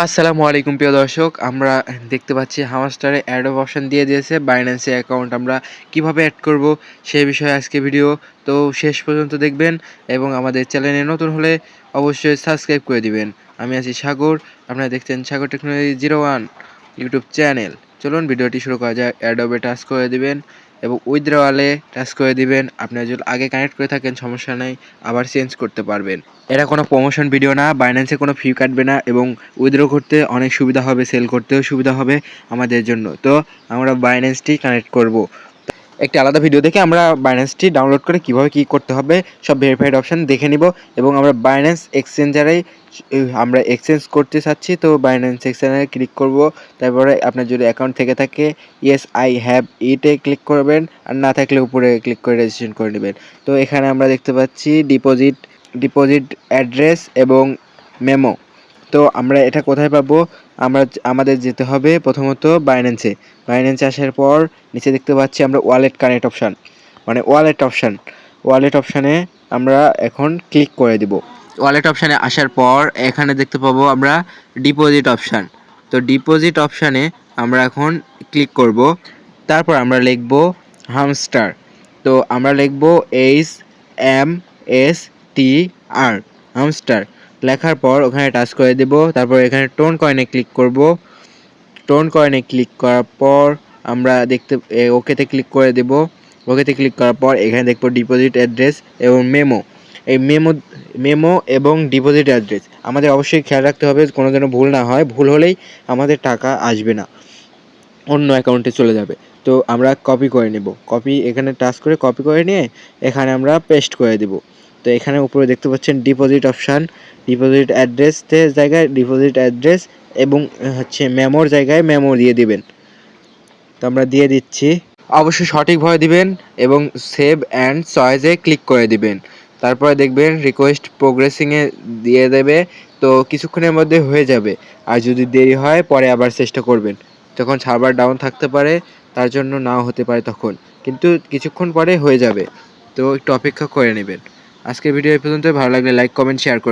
আসসালামু আলাইকুম, প্রিয় দর্শক। আমরা দেখতে পাচ্ছি হামাস্টারে অ্যাড অপশন দিয়ে দিয়েছে বাইন্যান্সে অ্যাকাউন্ট আমরা কীভাবে অ্যাড করব সে বিষয়ে আজকে ভিডিও তো শেষ পর্যন্ত দেখবেন এবং আমাদের চ্যানেলে নতুন হলে অবশ্যই সাবস্ক্রাইব করে দিবেন। আমি আছি সাগর, আপনারা দেখছেন Sagar technology zero one YouTube channel চলুন ভিডিওটি শুরু করা যায় অ্যাডোবে টাচ করে দিবেন এবং উইথড্রওয়ালে টাচ করে দিবেন। আপনারা যদি আগে কানেক্ট করে থাকেন, সমস্যা নেই, আবার চেঞ্জ করতে পারবেন। এটা কোনো প্রমোশন ভিডিও না বাইন্যান্সে কোনো ফি কাটবে না এবং উইথড্র করতে অনেক সুবিধা হবে সেল করতেও সুবিধা হবে আমাদের জন্য। তো আমরা বাইন্যান্সটি কানেক্ট করব। একটি আলাদা ভিডিও দেখে আমরা বাইন্যান্সটি ডাউনলোড করে কীভাবে কি করতে হবে সব ভেরিফাইড অপশন দেখে নিব এবং আমরা বাইন্যান্স এক্সচেঞ্জারেই আমরা এক্সচেঞ্জ করতে চাচ্ছি, তো বাইন্যান্স এক্সচেঞ্জারে ক্লিক করব। তারপরে আপনার যদি অ্যাকাউন্ট থেকে থাকে ইয়েস আই হ্যাভ ইটে ক্লিক করবেন আর না থাকলে উপরে ক্লিক করে রেজিস্ট্রেশন করে নেবেন। তো এখানে আমরা দেখতে পাচ্ছি ডিপোজিট ডিপোজিট অ্যাড্রেস এবং মেমো তো আমরা এটা কোথায় পাবো? আমরা আমাদের যেতে হবে প্রথমত বাইন্যান্সে বাইন্যান্সে আসার পর নিচে দেখতে পাচ্ছি আমরা ওয়ালেট কানেক্ট অপশান মানে ওয়ালেট অপশান ওয়ালেট অপশানে আমরা এখন ক্লিক করে দিব। ওয়ালেট অপশানে আসার পর এখানে দেখতে পাবো আমরা ডিপোজিট অপশান তো ডিপোজিট অপশানে আমরা এখন ক্লিক করব। তারপর আমরা লিখব হামস্টার তো আমরা লিখব H M S T R hamster লেখার পর ওখানে টাচ করে দেব। তারপর এখানে টোন কয়েনে ক্লিক করব। টোন কয়েনে ক্লিক করার পর আমরা দেখতে ওকেতে ক্লিক করে দেব। ওকেতে ক্লিক করার পর এখানে দেখব ডিপোজিট অ্যাড্রেস এবং মেমো এই মেমো মেমো এবং ডিপোজিট অ্যাড্রেস আমাদের অবশ্যই খেয়াল রাখতে হবে, কোনো যেন ভুল না হয়। ভুল হলেই আমাদের টাকা আসবে না। অন্য অ্যাকাউন্টে চলে যাবে। তো আমরা কপি করে নেব। কপি এখানে টাচ করে কপি করে নিয়ে এখানে আমরা পেস্ট করে দেব। তো এখানে উপরে দেখতে পাচ্ছেন ডিপোজিট অপশান ডিপোজিট অ্যাড্রেসের জায়গায় ডিপোজিট অ্যাড্রেস এবং হচ্ছে মেমোর জায়গায় মেমো দিয়ে দিবেন। তো আমরা দিয়ে দিচ্ছি। অবশ্যই সঠিকভাবে দিবেন এবং সেভ অ্যান্ড চয়েসে ক্লিক করে দিবেন। তারপরে দেখবেন রিকোয়েস্ট প্রোগ্রেসিংয়ে দিয়ে দেবে, তো কিছুক্ষণের মধ্যে হয়ে যাবে। আর যদি দেরি হয়, পরে আবার চেষ্টা করবেন। তখন সার্ভার ডাউন থাকতে পারে, তার জন্য নাও হতে পারে তখন। কিন্তু কিছুক্ষণ পরে হয়ে যাবে। তো একটু অপেক্ষা করে নেবেন। আজকের ভিডিও এই পর্যন্ত ভালো লাগলে লাইক কমেন্ট শেয়ার করে